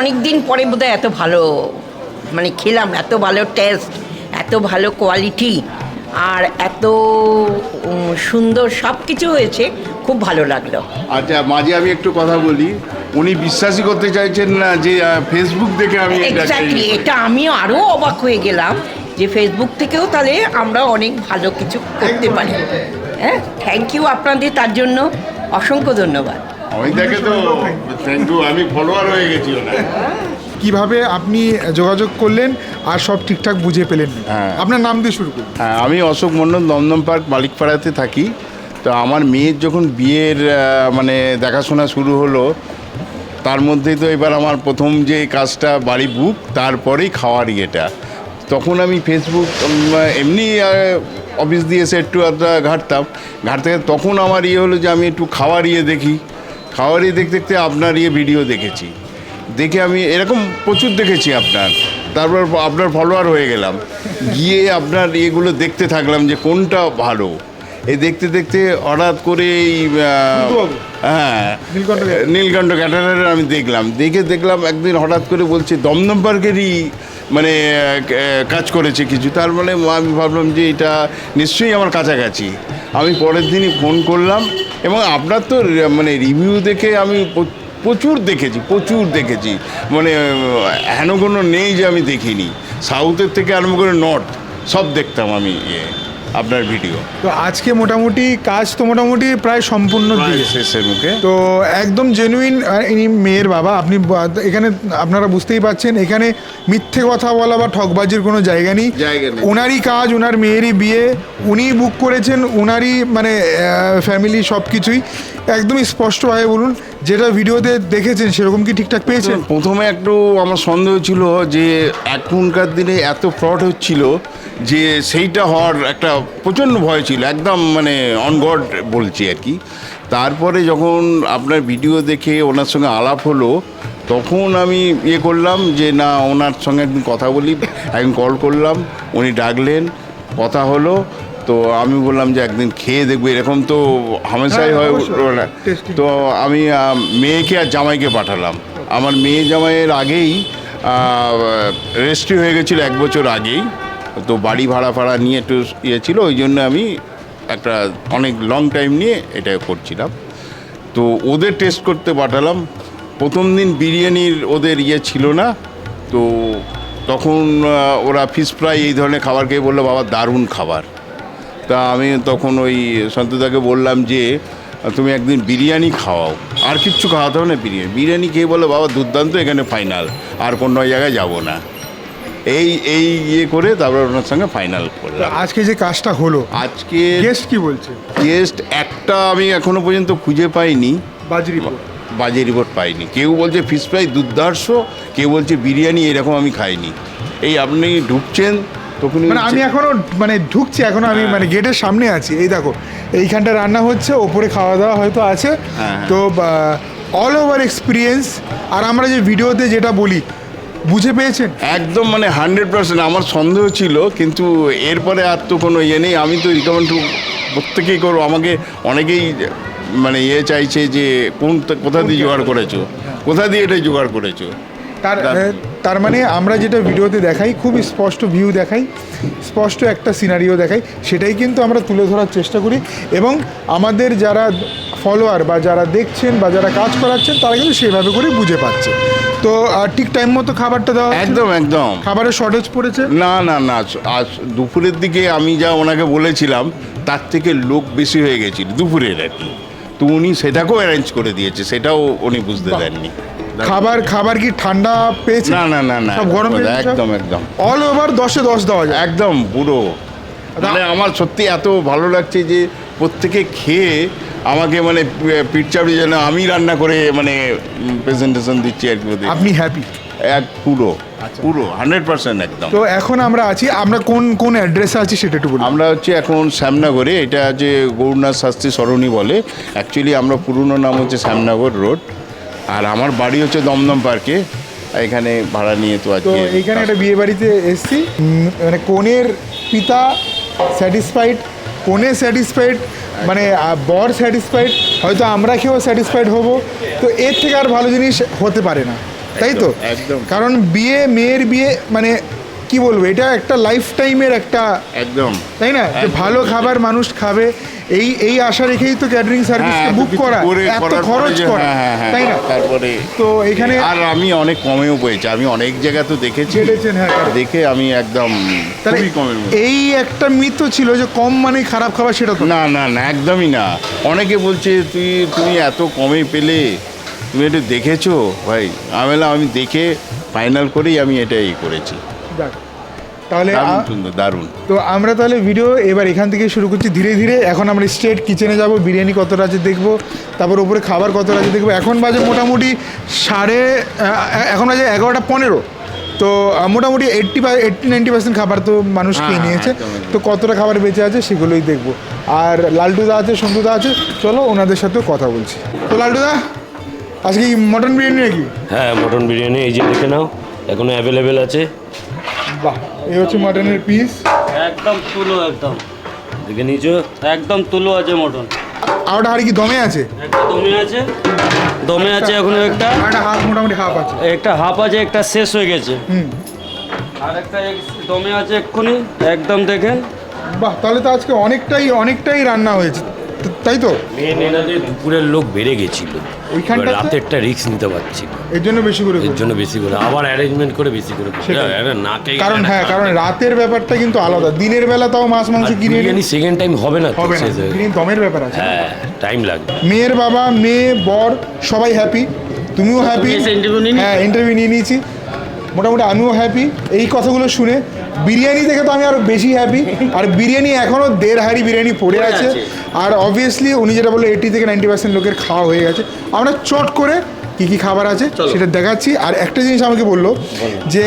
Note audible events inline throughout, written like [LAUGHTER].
অনেক দিন পরে বোধহয় এত ভালো মানে খেলাম এত ভালো টেস্ট এত ভালো কোয়ালিটি আর এত সুন্দর সব কিছু হয়েছে খুব ভালো লাগল। আচ্ছা মাঝে আমি একটু কথা বলি। উনি বিশ্বাসই করতে চাইছেন না যে ফেসবুক দেখে আমি এটা এক্স্যাক্টলি এটা আমি আরও অবাক হয়ে গেলাম যে ফেসবুক থেকেও তাহলে আমরা অনেক ভালো কিছু করতে পারি। হ্যাঁ থ্যাংক ইউ আপনাদের তার জন্য অসংখ্য ধন্যবাদ। আমি দেখে তো থ্যাংক ইউ আমি ফলোয়ার হয়ে গেছি কীভাবে আপনি যোগাযোগ করলেন আর সব ঠিকঠাক বুঝে পেলেন? হ্যাঁ। আপনার নাম দিয়ে শুরু করুন। হ্যাঁ আমি অশোক মন্ডল দমদম পার্ক মালিকপাড়াতে থাকি। তো আমার মেয়ের যখন বিয়ের মানে দেখাশোনা শুরু হলো তার মধ্যেই তো এবার আমার প্রথম যে কাজটা বাড়ি বুক তারপরেই খাওয়ার ইয়েটা। তখন আমি ফেসবুক এমনি অফিস দিয়ে এসে একটু আধটা ঘাঁটতাম। ঘাঁটতে ঘাঁটতে তখন আমার ইয়ে হলো যে আমি একটু খাওয়ার ইয়ে দেখি। খাওয়ার ইয়ে দেখতে দেখতে আপনার ইয়ে ভিডিও দেখেছি। দেখে আমি এরকম প্রচুর দেখেছি আপনার। তারপর আপনার ফলোয়ার হয়ে গেলাম। গিয়ে আপনার ইয়েগুলো দেখতে থাকলাম যে কোনটা ভালো। এই দেখতে দেখতে হঠাৎ করে এই হ্যাঁ নীলকণ্ঠ ক্যাটারার আমি দেখলাম। দেখে দেখলাম একদিন হঠাৎ করে বলছে দমদম পার্কেরই মানে কাজ করেছে কিছু। তার মানে আমি ভাবলাম যে এটা নিশ্চয়ই আমার কাছাকাছি। আমি পরের দিনই ফোন করলাম এবং আপনার তো মানে রিভিউ দেখে আমি প্রচুর দেখেছি প্রচুর দেখেছি। মানে হেন কোনো নেই যে আমি দেখিনি। সাউথের থেকে আরম্ভ করে নর্থ সব দেখতাম আমি ইয়ে। আপনার ভিডিও। তো আজকে মোটামুটি কাজ তো মোটামুটি প্রায় সম্পূর্ণ শেষের মুখে। তো একদম জেনুইন ইনি মেয়ের বাবা আপনি এখানে আপনারা বুঝতেই পারছেন এখানে মিথ্যে কথা বলা বা ঠকবাজির কোনো জায়গা নেই। জায়গা নেই। ওনারই কাজ ওনার মেয়েরই বিয়ে উনি বুক করেছেন ওনারই মানে ফ্যামিলি সব কিছুই একদমই স্পষ্টভাবে বলুন, যেটা ভিডিওতে দেখেছেন, সেরকম কি ঠিকঠাক পেয়েছেন? প্রথমে একটু আমার সন্দেহ ছিল যে এখনকার দিনে এত ফ্রড হচ্ছিল যে সেইটা হওয়ার একটা প্রচণ্ড ভয় ছিল, একদম মানে অনগড বলছি আর কি। তারপরে যখন আপনার ভিডিও দেখে ওনার সঙ্গে আলাপ হলো, তখন আমি ইয়ে করলাম যে, না, ওনার সঙ্গে একদিন কথা বলি। একদিন কল করলাম, উনি ডাকলেন, কথা হলো। তো আমি বললাম যে একদিন খেয়ে দেখব এরকম তো হামেশাই হ্যাঁ, হয়। Tasty। তো আমি মেয়েকে আর জামাইকে পাঠালাম। আমার মেয়ে জামাইয়ের আগেই রেজিস্ট্রি হয়ে গেছিল এক বছর আগেই। তো বাড়ি ভাড়া ফাড়া নিয়ে একটু ইয়ে ছিল ওই জন্য আমি একটা অনেক লং টাইম নিয়ে এটা করছিলাম। তো ওদের টেস্ট করতে পাঠালাম। প্রথম দিন বিরিয়ানির ওদের ইয়ে ছিল না। তো তখন ওরা ফিশ ফ্রাই এই ধরনের খাবার খেয়ে বলল বাবা দারুণ খাবার। তা আমি তখন ওই সন্তদাকে বললাম যে তুমি একদিন বিরিয়ানি খাওয়াও। আর কিচ্ছু খাওয়াতে হবে না বিরিয়ানি। বিরিয়ানি খেয়ে বলে বাবা দুর্দান্ত এখানে ফাইনাল আর কোনো জায়গায় যাব না। এই এই ইয়ে করে তারপর ওনার সঙ্গে ফাইনাল করলাম আজকে যে কাজটা হলো আজকে গেস্ট কি বলছে? গেস্ট একটা আমি এখনও পর্যন্ত খুঁজে পাইনি। বাজরি বাজে রিপোর্ট পাইনি। কেউ বলছে ফিশ ফ্রাই দুর্ধর্ষ কেউ বলছে বিরিয়ানি এরকম আমি খাইনি। এই আপনি ঢুকছেন তখন মানে আমি এখনও মানে ঢুকছি এখনও আমি মানে গেটের সামনে আছি। এই দেখো এইখানটা রান্না হচ্ছে ওপরে খাওয়া দাওয়া হয়তো আছে। হ্যাঁ। তো অল ওভার এক্সপিরিয়েন্স আর আমরা যে ভিডিওতে যেটা বলি বুঝে পেয়েছেন? একদম মানে হান্ড্রেড পার্সেন্ট আমার সন্দেহ ছিল কিন্তু এরপরে আর তো কোনো ইয়ে নেই। আমি তো রিকমেন্ড প্রত্যেকেই করব। আমাকে অনেকেই মানে ইয়ে চাইছে যে কোন কোথা দিয়ে জোগাড় করেছ? কোথা দিয়ে এটা জোগাড় করেছ? তার দারুণ। তার মানে আমরা যেটা ভিডিওতে দেখাই খুব স্পষ্ট ভিউ দেখাই স্পষ্ট একটা সিনারিও দেখাই সেটাই কিন্তু আমরা তুলে ধরার চেষ্টা করি। এবং আমাদের যারা ফলোয়ার বা যারা দেখছেন বা যারা কাজ করাচ্ছেন তারা কিন্তু সেভাবে করে বুঝে পাচ্ছে। তো ঠিক টাইম মতো খাবারটা দেওয়া একদম একদম। খাবারের শর্টেজ পড়েছে? না না না আজ দুপুরের দিকে আমি যা ওনাকে বলেছিলাম তার থেকে লোক বেশি হয়ে গেছিল দুপুরের আর কি। তো উনি সেটাকেও অ্যারেঞ্জ করে দিয়েছে সেটাও উনি বুঝতে দেননি। খাবার খাবার কি ঠান্ডা পেয়েছে? না না না না সব গরম একদম একদম অল ওভার দশে দশ দেওয়া যায়। একদম পুরো। মানে আমার সত্যি এত ভালো লাগছে যে প্রত্যেকে খেয়ে আমাকে মানে পিঠ চাপড়ি যেন আমি রান্না করে মানে প্রেজেন্টেশন দিচ্ছি আর কি আপনি হ্যাপি এক পুরো পুরো হান্ড্রেড পার্সেন্ট একদম। তো এখন আমরা আছি আমরা কোন কোন অ্যাড্রেসে আছি সেটা একটু আমরা হচ্ছে এখন শ্যামনগরে এটা যে গৌরনাথ শাস্ত্রী সরণি বলে অ্যাকচুয়ালি আমরা পুরনো নাম হচ্ছে শ্যামনগর রোড আর আমার বাড়ি হচ্ছে দমদম পার্কে এখানে ভাড়া নিয়ে তো আজকে এইখানে একটা বিয়ে বাড়িতে এসছি। মানে কনের পিতা স্যাটিসফাইড কনে স্যাটিসফাইড মানে বর স্যাটিসফাইড হয়তো আমরা খেয়েও স্যাটিসফাইড হব। তো এর থেকে আর ভালো জিনিস হতে পারে না তাই তো? একদম। কারণ বিয়ে মেয়ের বিয়ে মানে কি বলব এটা একটা লাইফ টাইমের একটা একদম। তাই না? ভালো খাবার মানুষ খাবে এই এই আশা রেখেই তো ক্যাটারিং সার্ভিসকে বুক করা এত খরচ করা হ্যাঁ, হ্যাঁ, হ্যাঁ, তাই না তারপরে তো এখানে আর আমি অনেক কমেও পেয়েছি আমি অনেক জায়গা তো দেখেছি। দেখে আমি একদম খুবই মধ্যে এই একটা মিথ ছিল যে কম মানে খারাপ খাবার সেটা তো না। না না একদমই না অনেকে বলছে তুই তুমি এত কমে পেলে তুমি এটা দেখেছ ভাই আমি আমি দেখে ফাইনাল করেই আমি এটা এটাই করেছি যাক। তাহলে দারুণ সুন্দর দারুণ। তো আমরা তাহলে ভিডিও এবার এখান থেকে শুরু করছি ধীরে ধীরে। এখন আমরা স্ট্রেট কিচেনে যাব বিরিয়ানি কতটা আছে দেখব তারপর ওপরে খাবার কতটা আছে দেখব। এখন বাজে মোটামুটি সাড়ে এখন বাজে এগারোটা পনেরো। তো মোটামুটি এইট্টি এইট্টি নাইনটি পার্সেন্ট খাবার তো মানুষ খেয়ে হ্যাঁ, নিয়েছে। তো কতটা খাবার বেঁচে আছে সেগুলোই দেখব। আর লালটুদা আছে সন্তুদা আছে চলো ওনাদের সাথেও কথা বলছি। তো লালটুদা আজকে মটন বিরিয়ানি নাকি? হ্যাঁ মটন বিরিয়ানি এই যে দেখে নাও এখনও অ্যাভেলেবেল আছে। বাহ এই হচ্ছে মটনের পিস একদম তুলো একদম। দেখে নিয়েছো? একদম তুলো আছে মটন। আর ওটা হাড়ি কি দমে আছে? একটা দমে আছে দমে আছে এখনও একটা। একটা হাফ মোটামুটি হাফ আছে। একটা হাফ আছে একটা শেষ হয়ে গেছে। হুম। আর একটা এক- দমে আছে এক্ষুনি একদম দেখেন। বাহ তাহলে তো আজকে অনেকটাই অনেকটাই রান্না হয়েছে। তাই তো? মেন এনাদের দুপুরের লোক বেড়ে গেছিল। ওইখানটাতে? এবার রাতেরটা রিস্ক নিতে পারছি না। এর জন্য বেশি করে এর জন্য বেশি করে আবার অ্যারেঞ্জমেন্ট করে বেশি করে সেটাই। না কারণ হ্যাঁ কারণ রাতের ব্যাপারটা কিন্তু আলাদা। দিনের বেলা তাও মাছ মাংস কিনে বিরিয়ানি সেকেন্ড টাইম হবে না তো হবে না। বিরিয়ানি দমের ব্যাপার আছে। হ্যাঁ টাইম লাগবে। মেয়ের বাবা মেয়ে বর সবাই হ্যাপি তুমিও হ্যাপি এসে interview নিয়ে হ্যাঁ ইন্টারভিউ নিয়ে নিয়েছি। মোটামুটি আমিও হ্যাপি এই কথাগুলো শুনে বিরিয়ানি দেখে তো আমি আরও বেশি হ্যাপি আর বিরিয়ানি এখনও দেড় হাড়ি বিরিয়ানি পড়ে আছে। আর অবভিয়াসলি উনি যেটা বলল এইটি থেকে নাইনটি পার্সেন্ট লোকের খাওয়া হয়ে গেছে। আমরা চট করে কি কি খাবার আছে সেটা দেখাচ্ছি। আর একটা জিনিস আমাকে বলল যে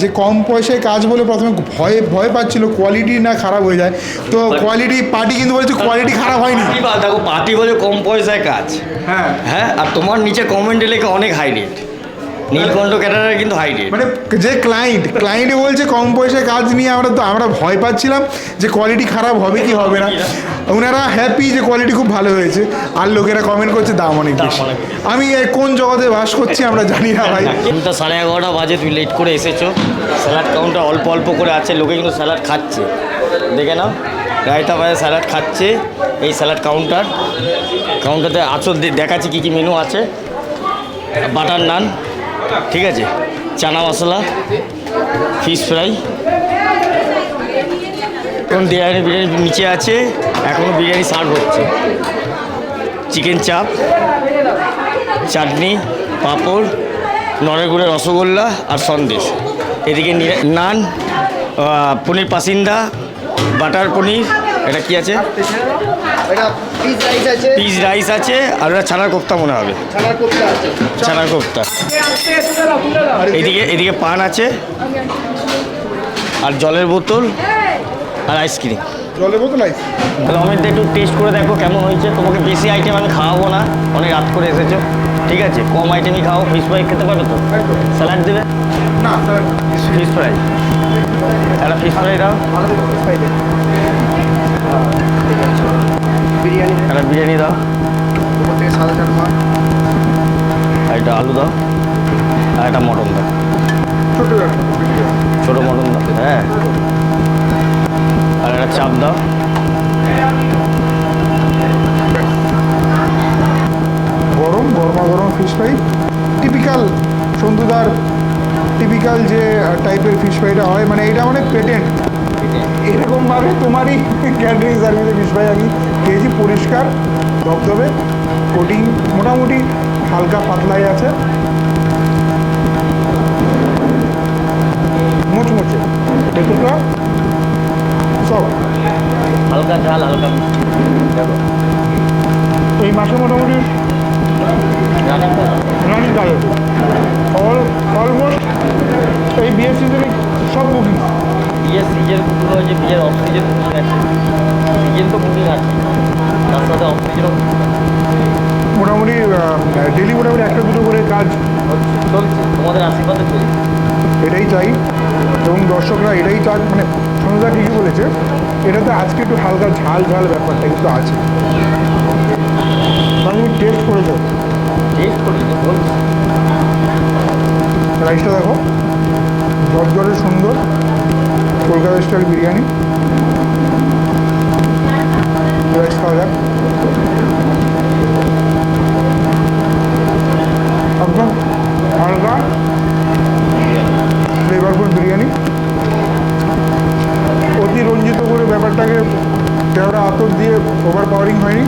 যে কম পয়সায় কাজ বলে প্রথমে ভয় ভয় পাচ্ছিল কোয়ালিটি না খারাপ হয়ে যায়। তো কোয়ালিটি পার্টি কিন্তু বলছে কোয়ালিটি খারাপ হয়নি। দেখো পার্টি বলে কম পয়সায় কাজ। হ্যাঁ। হ্যাঁ আর তোমার নিচে কমেন্টে লেখা অনেক হাই রেট নীলকণ্ঠ ক্যাটারের কিন্তু হাই রেট মানে যে ক্লায়েন্ট ক্লায়েন্টে বলছে কম পয়সায় কাজ নিয়ে আমরা তো আমরা ভয় পাচ্ছিলাম যে কোয়ালিটি খারাপ হবে কি হবে না। ওনারা হ্যাপি যে কোয়ালিটি খুব ভালো হয়েছে। আর লোকেরা কমেন্ট করছে দাম অনেক বেশি। আমি কোন জগতে বাস করছি আমরা জানি না ভাই। [LAUGHS] কিন্তু সাড়ে এগারোটা বাজে তুই লেট করে এসেছ। স্যালাড কাউন্টার অল্প অল্প করে আছে লোকে কিন্তু স্যালাড খাচ্ছে। দেখে নাও রায়তা বাজে স্যালাড খাচ্ছে এই স্যালাড কাউন্টার কাউন্টারতে আচল দেখাচ্ছে কী কী মেনু আছে। বাটার নান ঠিক আছে, চানা মশলা ফিশ ফ্রাই এখন বিরিয়ানি বিরিয়ানি নিচে আছে এখনও বিরিয়ানি সার্ভ হচ্ছে। চিকেন চাপ চাটনি পাঁপড় নরেগুড়ের রসগোল্লা আর সন্দেশ। এদিকে নান পনির পাসিন্দা, বাটার পনির এটা কি আছে? পিস রাইস আছে। আর ওটা ছানার কোপ্তা মনে হবে। ছানার কোপ্তা এদিকে এদিকে পান আছে আর জলের বোতল আর আইসক্রিম বোতল তাহলে অমিত একটু টেস্ট করে দেখো কেমন হয়েছে। তোমাকে বেশি আইটেম আমি খাওয়াবো না অনেক রাত করে এসেছ। ঠিক আছে কম আইটেমই খাও। ফিশ ফ্রাই খেতে পারবে তো? স্যালাড দেবে? না ফিশ ফ্রাই একটা ফিশ ফ্রাই দাও। বিরিয়ানি। একটা বিরিয়ানি দাও। উপর থেকে সাদা চাল মাছ আর একটা আলু দাও। আর একটা মটন দাও। ছোট ছোটো মটন দাও। হ্যাঁ। আর একটা চাপ দাও। গরম গরমা গরম ফিশ ফ্রাই টিপিক্যাল সন্ধুদার টিপিক্যাল যে টাইপের ফিশ ফ্রাইটা হয় মানে এটা অনেক পেটেন্ট এরকমভাবে তোমারই ক্যাটারিং সার্ভিসে ফ্রাই আমি খেয়েছি পরিষ্কার ধবধবে কোটিং মোটামুটি হালকা পাতলাই আছে। মুচমুচে। এটুকরা সব। হালকা ঝাল হালকা দেখো। এই মাসে মোটামুটি রানিং কাল অল অলমোস্ট এই সিজনে সব বুকিং বিয়ের সিজন কুকুর হয়েছে বিয়ের অফ সিজন কুকুর আছে সিজন তো বুকিং আছে। তার সাথে অফ সিজনও মোটামুটি ডেলি মোটামুটি একটা দুটো করে কাজ চলছে তোমাদের আশীর্বাদে চলছে। এটাই চাই। এবং দর্শকরা এটাই চাক মানে সন্ধ্যা ঠিকই বলেছে। এটাতে আজকে একটু হালকা ঝাল ঝাল ব্যাপারটা কিন্তু আছে। আমি টেস্ট করেছ টেস্ট করে তো বলছি। রাইসটা দেখো। জর্জরে সুন্দর। কলকাতা স্টাইল বিরিয়ানি রাইস খাওয়া যাক একদম হালকা ফ্লেভারফুল বিরিয়ানি অতি রঞ্জিত করে ব্যাপারটাকে কেওড়া আতর দিয়ে ওভার পাওয়ারিং হয়নি।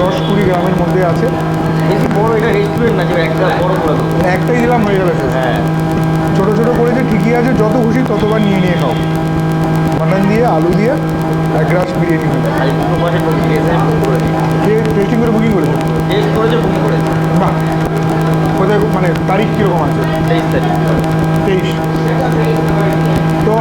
দশ কুড়ি গ্রামের মধ্যে আছে। বেশি বড় এটা রেস্টুরেন্ট না যে একটা বড় করে একটাই দিলাম হয়ে গেল হ্যাঁ। ছোটো ছোটো করেছে ঠিকই আছে যত খুশি ততবার নিয়ে নিয়ে খাও। মাটন দিয়ে আলু দিয়ে এক গ্লাস বিরিয়ানি করে কে টেস্টিং করে বুকিং করেছে? টেস্ট করেছে বুকিং করেছে? বাহ কোথায় মানে তারিখ কীরকম আছে? তেইশ তারিখ। তেইশ। তো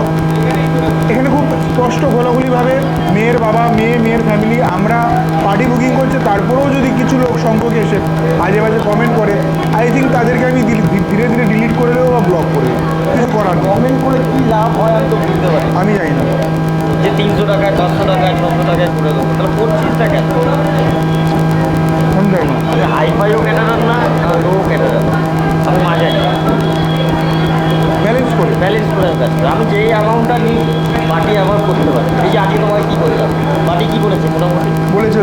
এখানে খুব স্পষ্ট খোলাখুলিভাবে মেয়ের বাবা মেয়ে মেয়ের ফ্যামিলি আমরা পার্টি বুকিং করছে তারপরেও যদি কিছু লোক সংখ্যক এসে আজে বাজে কমেন্ট করে আই থিঙ্ক তাদেরকে আমি ধীরে ধীরে ডিলিট করে দেবো বা ব্লক করে দেবো। কিছু করার। কমেন্ট করে কি লাভ হয় আমি তো বুঝতে পারি আমি জানি না। যে তিনশো টাকায় চারশো টাকায় ছশো টাকায় করে দেবো। তাহলে করছিসটা কেন? হাই ফাইও ক্যাটারার না লো ক্যাটারার আমি মাঝারি ব্যালেন্স করে ব্যালেন্স করে আমি কাজ করি। আমি যেই অ্যামাউন্টটা নিই পার্টি আমার করতে পারে। এই যে আজকে তোমায় কী করলাম পার্টি কী করেছে মোটামুটি? বলেছে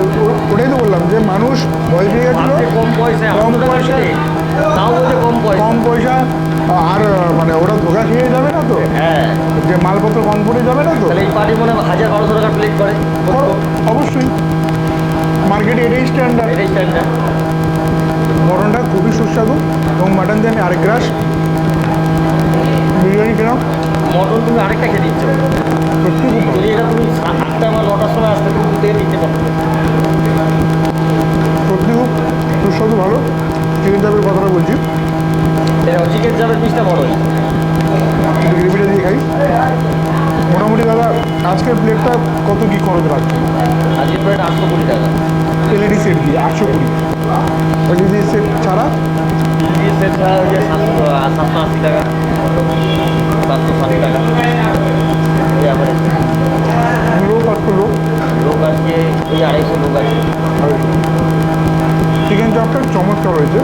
ওটাই তো বললাম যে মানুষ ভয় পেয়ে গেছিল কম পয়সা কম পয়সা তাও বলছে কম পয়সা। কম পয়সা আর মানে ওরা ধোকা খেয়ে যাবে না তো? হ্যাঁ। যে মালপত্র কম পড়ে যাবে না তো? তাহলে এই পার্টি মনে হাজার বারোশো টাকা প্লেট করে অবশ্যই। মার্কেটে এটাই স্ট্যান্ডার্ড এটাই স্ট্যান্ডার্ড মটনটা খুবই সুস্বাদু এবং মাটন দিয়ে আমি আরেক গ্রাস বিরিয়ানি খেলাম মটন তুমি আরেকটা খেয়ে দিচ্ছ সত্যি খুব ভালো এটা তুমি আটটা বা নটার সময় আসতে তুমি থেকে দিতে পারবে সত্যি খুব সুস্বাদু ভালো। চিকেন চাপের কথাটা বলছি। এটা চিকেন চাপের পিসটা বড় গ্রেভিটা দিয়ে খাই। মোটামুটি দাদা আজকের প্লেটটা কত কী খরচ লাগছে আজকে প্লেট আটশো কুড়ি টাকা। এলইডি সেট দিয়ে আটশো কুড়ি। সেট ছাড়া? সেট ছাড়া ওই যে সাতশো সাতশো আশি টাকা। সাতশো ষাট টাকা। লোক আটশো লোক? লোক আজকে ওই আড়াইশো লোক আছে। চিকেন চাপটা চমৎকার হয়েছে।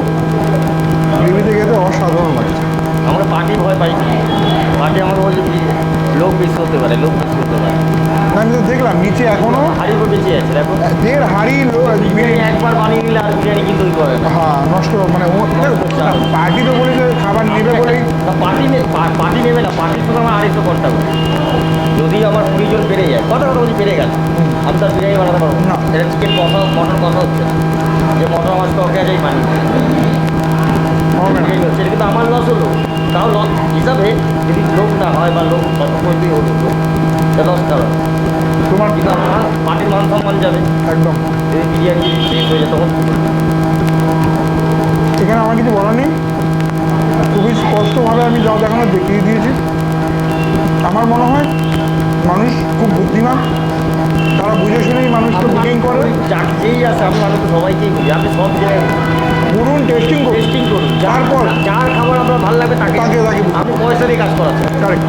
গ্রেভিতে খেতে অসাধারণ লাগছে। আমরা পার্টি ভয় পাই পার্টি আমার বলছে লোক বেশি হতে পারে লোক বেশি হতে পারে। না, আমি তো দেখলাম নিচে এখনও দেখো। দেড় হাড়ি বিরিয়ানি একবার বানিয়ে নিলে আর বিরিয়ানি কিন্তু করে হ্যাঁ নষ্ট মানে পার্টি তো বলেছে খাবার নেবে বলেই। না, পার্টি পার্টি নেবে না পার্টির সঙ্গে আমার আড়াইশো ঘণ্টা যদি আমার কুড়ি জন বেড়ে যায় কত কথা বলছি বেড়ে গেল। আমি তো আর বিরিয়ানি বানাতে পারব না। এটা চিকেন কষা মটন কষা হচ্ছে। যে মটন আমার স্টকে আছে পানি সেটা কিন্তু আমার লস হলো। তাও লস হিসাবে যদি লোক না হয় বা লোক কত করতে হলো লস কারণ তোমার আমার মান সম্মান যাবে একদম। যদি বিরিয়ানি শেষ হয়ে যায় তখন এখানে আমার কিছু বলার নেই। খুবই স্পষ্টভাবে আমি যা দেখানো দেখিয়ে দিয়েছি। আমার মনে হয় মানুষ খুব বুদ্ধিমান। তারা বুঝে শুনেই মানুষকে বুকিং করে। যেই আছে আমি মানুষ তো সবাইকেই বলি। আপনি সব জায়গায় পুরুন টেস্টিং করুন। টেস্টিং করুন। যার তারপর? যার খাবার আপনার ভালো লাগবে তাকে তাকে- আপনি পয়সা দিয়ে কাজ করাচ্ছেন। কারেক্ট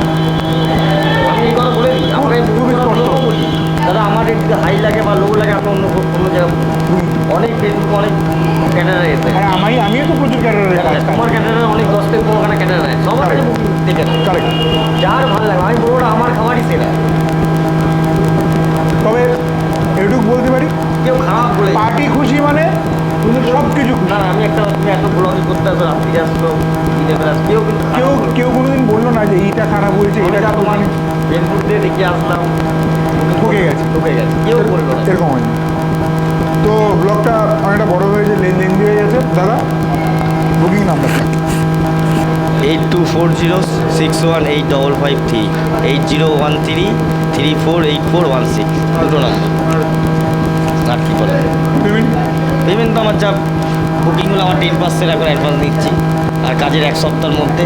আমি কথা বলে দিই আমাকে খুবই স্পষ্ট। দাদা আমার একটু হাই লাগে বা লো লাগে আপনি অন্য কোনো জায়গায় অনেক ফেসবুক অনেক ক্যাটারা এসে আর আমি আমিও তো প্রচুর ক্যাটারের কাজ তোমার ক্যাটারা অনেক দশ থেকে পনেরোখানা ক্যাটারা আছে। সবার কাছে দেখে যার ভালো লাগে আমি বলব আমার খাবারই সেরা। ফেসবুক আসলাম। ঠকে গেছে। ঢুকে গেছে। কেউ বলল এরকম হয়নি। তো ব্লগটা অনেকটা বড় হয়েছে লেন লেন্দি হয়ে গেছে। দাদা বুকিং নাম্বারটা eight two four zero six one eight double five three. Eight zero one three three four eight four one six. দুটো নাম্বার আর কি বলে? পেমেন্ট? পেমেন্ট তো আমার যা বুকিংগুলো আমার টেন পার্সেন্ট এখন অ্যাডভান্স দিচ্ছি আর কাজের এক সপ্তাহের মধ্যে।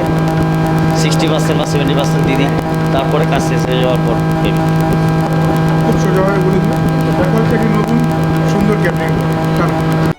সিক্সটি পার্সেন্ট বা সেভেন্টি পার্সেন্ট দিয়ে দিই। তারপরে কাজ শেষ হয়ে যাওয়ার পর খুব সোজাভাবে বলে দিই হচ্ছে নতুন? সুন্দর ক্যাটারিং